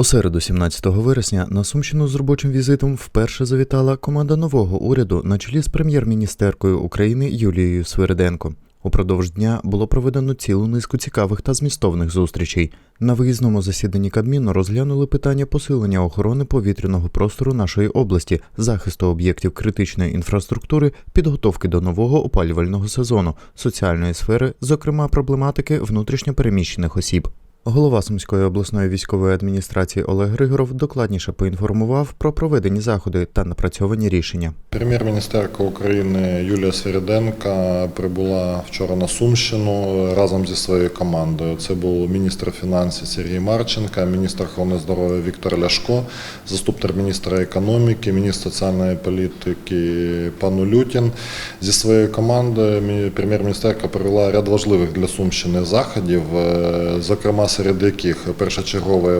У середу, 17 вересня, на Сумщину з робочим візитом вперше завітала команда нового уряду на чолі з прем'єр-міністеркою України Юлією Свириденко. Упродовж дня було проведено цілу низку цікавих та змістовних зустрічей. На виїзному засіданні Кабміну розглянули питання посилення охорони повітряного простору нашої області, захисту об'єктів критичної інфраструктури, підготовки до нового опалювального сезону, соціальної сфери, зокрема проблематики внутрішньопереміщених осіб. Голова Сумської обласної військової адміністрації Олег Григоров докладніше поінформував про проведені заходи та напрацьовані рішення. Прем'єр-міністерка України Юлія Свириденка прибула вчора на Сумщину разом зі своєю командою. Це був міністр фінансів Сергій Марченка, міністр охорони здоров'я Віктор Ляшко, заступник міністра економіки, міністр соціальної політики пан Улютін. Зі своєю командою прем'єр-міністерка провела ряд важливих для Сумщини заходів, е, зокрема серед яких першочергове я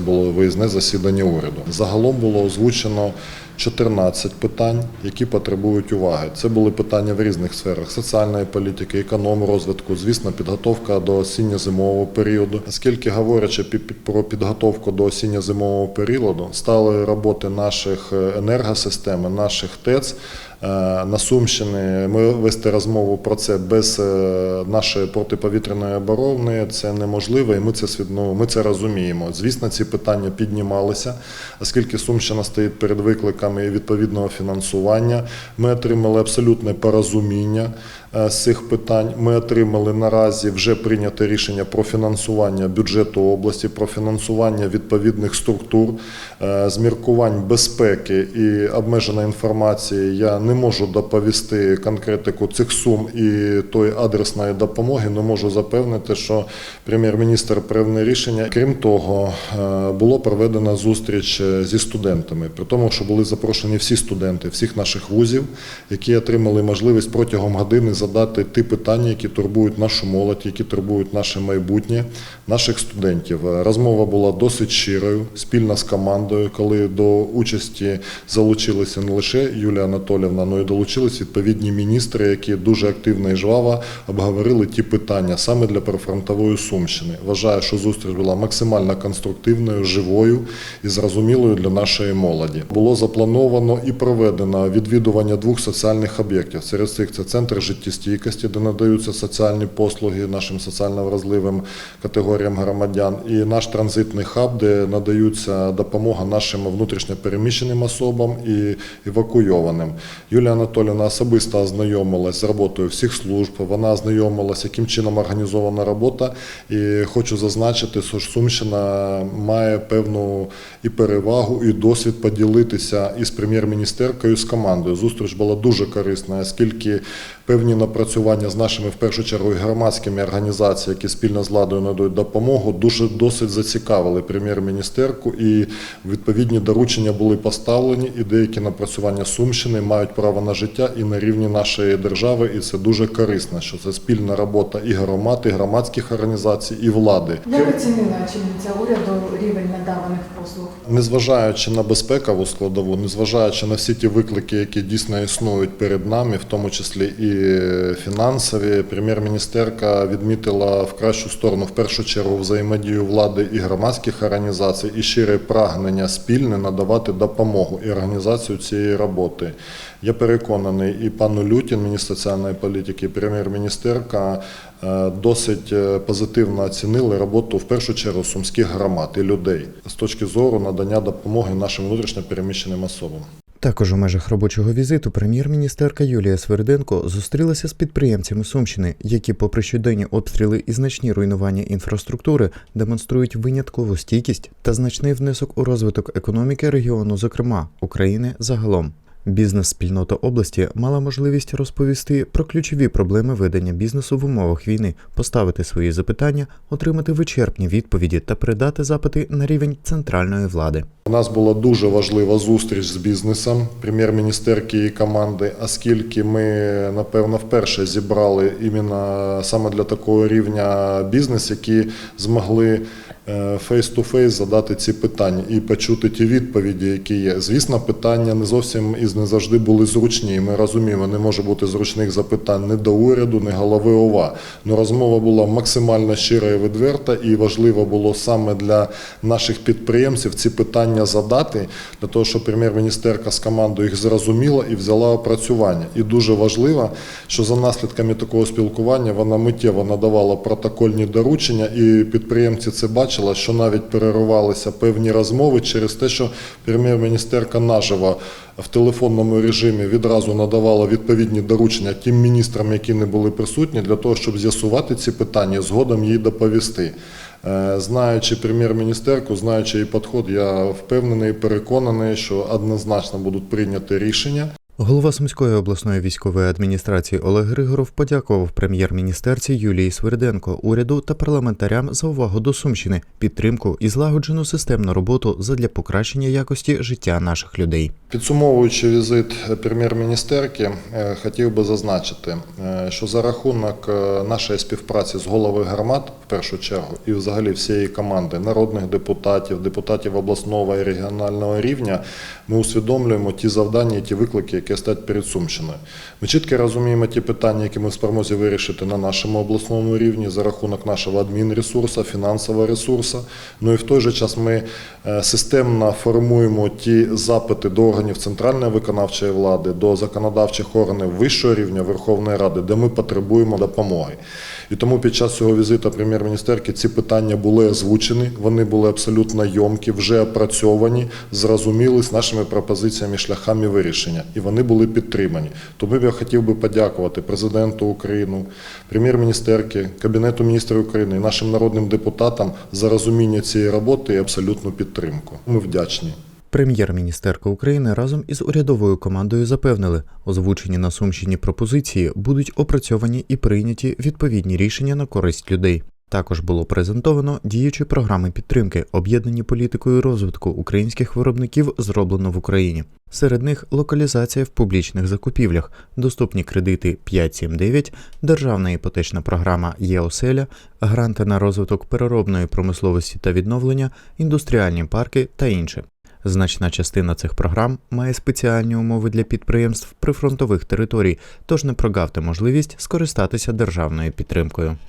було виїзне засідання уряду. Загалом було озвучено 14 питань, які потребують уваги. Це були питання в різних сферах соціальної політики, економрозвитку, звісно, підготовка до осінньо-зимового періоду. Оскільки говорячи про підготовку до осінньо-зимового періоду, стали роботи наших е, енергосистем, наших ТЕЦ. Е, На Сумщині ми вести розмову про це без е, нашої протиповітряної оборони це неможливо, і ми це свід- ну, ми це розуміємо. Звісно, ці питання піднімалися, оскільки Сумщина стоїть перед викликами відповідного фінансування. Ми отримали абсолютне порозуміння з цих питань. Ми отримали наразі вже прийняте рішення про фінансування бюджету області, про фінансування відповідних структур, Е, з міркувань безпеки і обмеженої інформації. Я не можу доповісти конкретику цих сум і тої адресної допомоги. Не можу запевнити, що прем'єр-міністр прийняв рішення. Крім того, е, було проведена зустріч е, зі студентами, при тому, що були запрошені всі студенти всіх наших вузів, які отримали можливість протягом години задати ті питання, які турбують нашу молодь, які турбують наше майбутнє, наших студентів. Розмова була досить щирою, спільна з командою, коли до участі залучилися не лише Юлія Анатолівна, але й долучились відповідні міністри, які дуже активно і жваво обговорили ті питання саме для прифронтової Сумщини. Вважаю, що зустріч була максимально конструктивною, живою і зрозумілою для нашої молоді. Було заплановано і проведено відвідування двох соціальних об'єктів. Серед цих це центр життєстійкості, де надаються соціальні послуги нашим соціально вразливим категоріям громадян, і наш транзитний хаб, де надаються допомога нашим внутрішньопереміщеним особам і евакуйованим. Юлія Анатоліївна особисто ознайомилась з роботою всіх служб. Вона ознайомилась, яким чином організована робота. І хочу зазначити, що Сумщина має певну і перевагу, і досвід поділитися із прем'єр-міністеркою, з командою. Зустріч була дуже корисна, оскільки певні напрацювання з нашими, в першу чергу, громадськими організаціями, які спільно з владою надають допомогу, дуже досить зацікавили прем'єр-міністерку, і відповідні доручення були поставлені, і деякі напрацювання Сумщини мають право на життя і на рівні нашої держави, і це дуже корисно, що це спільна робота і громад, і громадських організацій, і влади. Як оцінила очільниця уряду рівень надаваних послуг? Незважаючи на безпекову складову, незважаючи на всі ті виклики, які дійсно існують перед нами, в тому числі і фінансові, прем'єр-міністерка відмітила в кращу сторону в першу чергу взаємодію влади і громадських організацій, і щире прагнення спільне надавати допомогу і організацію цієї роботи. Я переконаний, і пан Лютін, міністр соціальної політики, і прем'єр-міністерка е, досить е, позитивно оцінили роботу в першу чергу сумських громад і людей з точки зору надання допомоги нашим внутрішньопереміщеним особам. Також у межах робочого візиту прем'єр-міністерка Юлія Сверденко зустрілася з підприємцями Сумщини, які, попри щоденні обстріли і значні руйнування інфраструктури, демонструють виняткову стійкість та значний внесок у розвиток економіки регіону, зокрема України загалом. Бізнес-спільнота області мала можливість розповісти про ключові проблеми ведення бізнесу в умовах війни, поставити свої запитання, отримати вичерпні відповіді та передати запити на рівень центральної влади. У нас була дуже важлива зустріч з бізнесом прем'єр-міністерки і команди, оскільки ми, напевно, вперше зібрали іменно саме для такого рівня бізнес, які змогли фейс-ту-фейс задати ці питання і почути ті відповіді, які є. Звісно, питання не зовсім і не завжди були зручні. І Ми розуміємо, не може бути зручних запитань ні до уряду, ні голови ОВА. Но розмова була максимально щира і відверта, і важливо було саме для наших підприємців ці питання задати, для того, щоб прем'єр-міністерка з командою їх зрозуміла і взяла опрацювання. І дуже важливо, що за наслідками такого спілкування вона миттєво надавала протокольні доручення, і підприємці це бачили, що навіть переривалися певні розмови через те, що прем'єр-міністерка наживо в телефонному режимі відразу надавала відповідні доручення тим міністрам, які не були присутні, для того, щоб з'ясувати ці питання, згодом їй доповісти. Е, Знаючи прем'єр-міністерку, знаючи її підход, я впевнений і переконаний, що однозначно будуть прийняті рішення. Голова Сумської обласної військової адміністрації Олег Григоров подякував прем'єр-міністерці Юлії Сверденко, уряду та парламентарям за увагу до Сумщини, підтримку і злагоджену системну роботу задля покращення якості життя наших людей. Підсумовуючи візит прем'єр-міністерки, е, хотів би зазначити, е, що за рахунок е, нашої співпраці з головою громад, першу чергу, і взагалі всієї команди народних депутатів, депутатів обласного і регіонального рівня, ми усвідомлюємо ті завдання ті виклики, які стоять перед Сумщиною. Ми чітко розуміємо ті питання, які ми в спромозі вирішити на нашому обласному рівні за рахунок нашого адмінресурсу, фінансового ресурсу. Ну і в той же час ми е, системно формуємо ті запити до органів центральної виконавчої влади, до законодавчих органів вищого рівня Верховної Ради, де ми потребуємо допомоги. І тому під час цього візиту прем'єр-міністерки ці питання були озвучені, вони були абсолютно йомкі, вже опрацьовані, зрозуміли з нашими пропозиціями, шляхами вирішення, і вони були підтримані. Тому я хотів би подякувати президенту України, прем'єр-міністерки, Кабінету міністрів України і нашим народним депутатам за розуміння цієї роботи і абсолютну підтримку. Ми вдячні. Прем'єр-міністерка України разом із урядовою командою запевнили, озвучені на Сумщині пропозиції будуть опрацьовані і прийняті відповідні рішення на користь людей. Також було презентовано діючі програми підтримки, об'єднані політикою розвитку українських виробників, зроблено в Україні. Серед них локалізація в публічних закупівлях, доступні кредити 579, державна іпотечна програма ЄОСЕЛЯ, гранти на розвиток переробної промисловості та відновлення, індустріальні парки та інше. Значна частина цих програм має спеціальні умови для підприємств прифронтових територій, тож не прогавте можливість скористатися державною підтримкою.